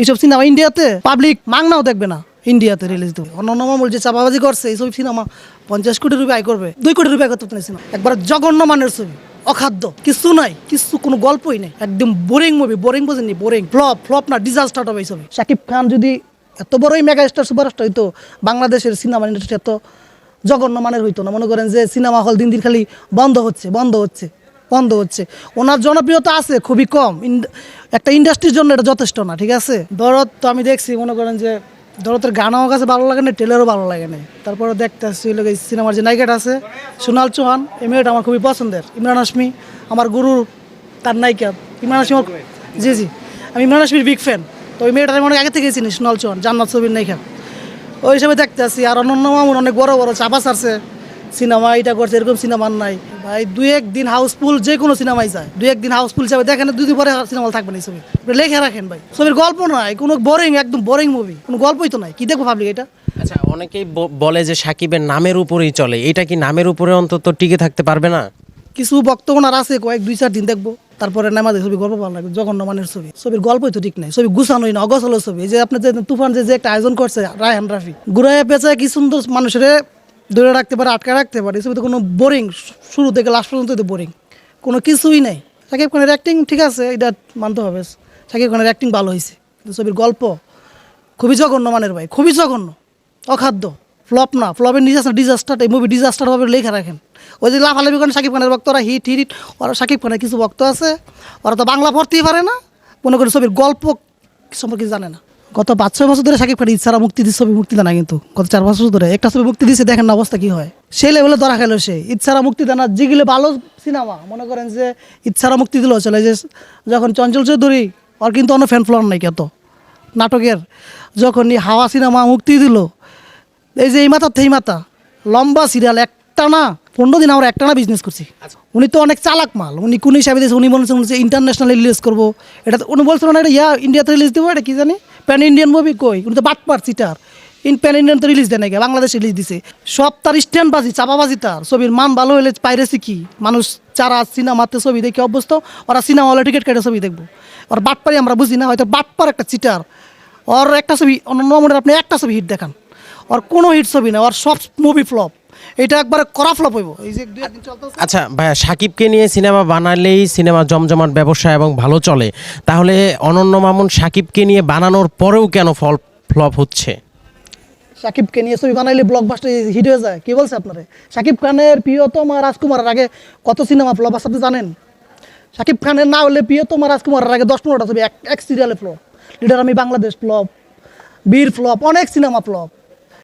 এইসব সিনেমা ইন্ডিয়াতে পাবলিক মাংনাও দেখবে না, ইন্ডিয়াতে রিলিজ দেবে। অন্যান্য মামুল যে চাপাবাজি করছে, এইসব সিনেমা পঞ্চাশ কোটি রুপয়ে আয় করবে, দুই কোটি রুপয়ে করতে পারতেছে না একবার জঘন্য মানের ছবি, অখাদ্য, কিছু নাই, কিছু কোনো গল্পই নেই। একদম বোরিং মুভি বোরিং বোঝেননি বোরিং ফ্লপ ফ্লপ না ডিজাস্টার হবে এই ছবি। শাকিব খান যদি এত বড়ই মেগা স্টার সুপারস্টার হইতো, বাংলাদেশের সিনেমা ইন্ডাস্ট্রি এত জঘন্য মানের হইতো না। মনে করেন যে সিনেমা হল দিন দিন খালি বন্ধ হচ্ছে বন্ধ হচ্ছে। বন্ধ হচ্ছে। ওনার জনপ্রিয়তা আছে খুবই কম। একটা ইন্ডাস্ট্রির জন্য এটা যথেষ্ট না, ঠিক আছে? দরদ তো আমি দেখছি, মনে করেন যে দরদের গান আমার কাছে ভালো লাগে না টেলারও ভালো লাগে না। তারপরে দেখতে আসছি এই সিনেমার যে নায়িকাটা আছে, সোনাল চৌহান, এই মেয়েটা আমার খুবই পছন্দের। ইমরান হাসমি আমার গুরুর তার নায়িকা। ইমরান হাসমি জি জি। আমি ইমরান হাসমির বিগ ফ্যান তো ওই মেয়েটা আমি অনেক আগে থেকে চিনি, সোনাল চৌহান, জান্নাত ছবির নায়িকা। ওই হিসাবে দেখতে আসি আর অন্যান্য মামুন অনেক বড় বড় চাপা ছাড়ছে। সিনেমা এটা করছে এরকম সিনেমা নাই। ভাই দুই একদিন হাউসফুল যে কোনো সিনেমাই যায়। দুই একদিন হাউসফুল হিসাবে দেখেন দুই দিন পরে সিনেমা থাকবে না ছবি। লেখে রাখেন ভাই। ছবির গল্প নাই কোনো বোরিং একদম বোরিং মুভি কোনো গল্পই তো নাই। কি দেখব পাবলিক এটা? আচ্ছা অনেকেই বলে যে সাকিবের নামের উপরেই চলে। এটা কি নামের উপরে অন্তত টিকে থাকতে পারবে না? কিছু বক্তব্য আর আছে কয়েক দুই চার দিন দেখব। তারপরে নামাজে ছবি গল্প ভালো লাগবে। জঘন্য মানের ছবি। ছবির গল্পই তো ঠিক নাই। ছবি গুছানোই না অগসলো ছবি। যে আপনার যে তুফান যে যে একটা আয়োজন করছে রায়হান রাফি। ঘুরাইয়া পেঁচায় কি সুন্দর মানুষের ধরে রাখতে পারে আটকে রাখতে পারে, এই ছবি তো কোনো বোরিং শুরু থেকে লাস্ট পর্যন্ত তো বোরিং কোনো কিছুই নাই। সাকিব খানের অ্যাক্টিং ঠিক আছে, এটা মানতে হবে। সাকিব খানের অ্যাক্টিং ভালো হয়েছে। কিন্তু ছবির গল্প খুবই জঘন্য মানের ভাই, খুবই জঘন্য। অখাদ্য। ফ্লপ না ফ্লপের ডিজাস্টার ডিজাস্টার এই মুভি ডিজাস্টার ভাবে লেখা রাখেন। ওই যে লাফ লাফালাফি করেন সাকিব খানের ভক্ত ওরা হিট হিট ওরা সাকিব খানের কিছু ভক্ত আছে, ওরা তো বাংলা পড়তেই পারে না। মনে করেন ছবির গল্প সম্পর্কে জানে না। গত পাঁচ ছয় বছর ধরে সাকিব খান ইচ্ছারা মুক্তি দিচ্ছে ছবি মুক্তি দেয় না কিন্তু। গত চার বছর ধরে একটা ছবি মুক্তি দিচ্ছে দেখেন না অবস্থা কি হয়। সেই লেভেলে ধরা খেলো সে। ইচ্ছারা মুক্তি দেয় না যেগুলো ভালো সিনেমা মনে করেন যে ইচ্ছারা মুক্তি দিল চলে যে যখন চঞ্চল চৌধুরী ওর কিন্তু অন্য ফ্যান ফ্লোর নাই কত নাটকের। যখন এই হাওয়া সিনেমা মুক্তি দিল এই যে এই মাথা এই মাথা লম্বা সিরিয়াল একটা না পনেরো দিন আমরা একটা না বিজনেস করছি উনি তো অনেক চালাক মাল। উনি কোন হিসাবে দিয়েছে উনি বলছেন ইন্টারন্যাশনাল রিলিজ করব। এটা তো উনি বলছিল না এটা ইয়া ইন্ডিয়াতে রিলিজ দেবো এটা কি জানি? প্যান ইন্ডিয়ান মুভি কই? কিন্তু তো বাটপার সিটার ইন প্যান ইন্ডিয়ান তো রিলিজ দেয় নাকি বাংলাদেশ রিলিজ দিছে। সব তার স্ট্যান্ড বাজি চাপাবাজি তার। ছবির মান ভালো হলে পাইরেছি কি? মানুষ চারা সিনেমাতে ছবি দেখে অভ্যস্ত, ওরা সিনেমা হলে টিকিট কেটে ছবি দেখব। ওর বাটপারি আমরা বুঝি না, হয়তো বাটপার একটা চিটার ওর একটা ছবি, অন্য মনে আপনি একটা ছবি হিট দেখান। ওর কোনো হিট ছবি না ওর সব মুভি ফ্লপ এটা একবারে করা ফ্লপ হইব। এই যে দুই একদিন চলতেছে। আচ্ছা ভাইয়া সাকিবকে নিয়ে সিনেমা বানালেই সিনেমা জমজমাট ব্যবসা এবং ভালো চলে। তাহলে অনন্য মামুন সাকিবকে নিয়ে বানানোর পরেও কেন ফল ফ্লপ হচ্ছে? সাকিবকে নিয়ে ছবি বানাইলে ব্লকবাস্টার হিট হয়ে যায়। কি বলছে আপনারে? সাকিব খানের প্রিয়তমা রাজকুমারের আগে কত সিনেমা ফ্লপ আছে আপনি জানেন? সাকিব খানের না হলে প্রিয়তমা রাজকুমারের আগে দশ পনেরোটা ছবি এক এক সিরিয়ালে ফ্লপ লিডার আমি বাংলাদেশ ফ্লপ বীর ফ্লপ অনেক সিনেমা ফ্লপ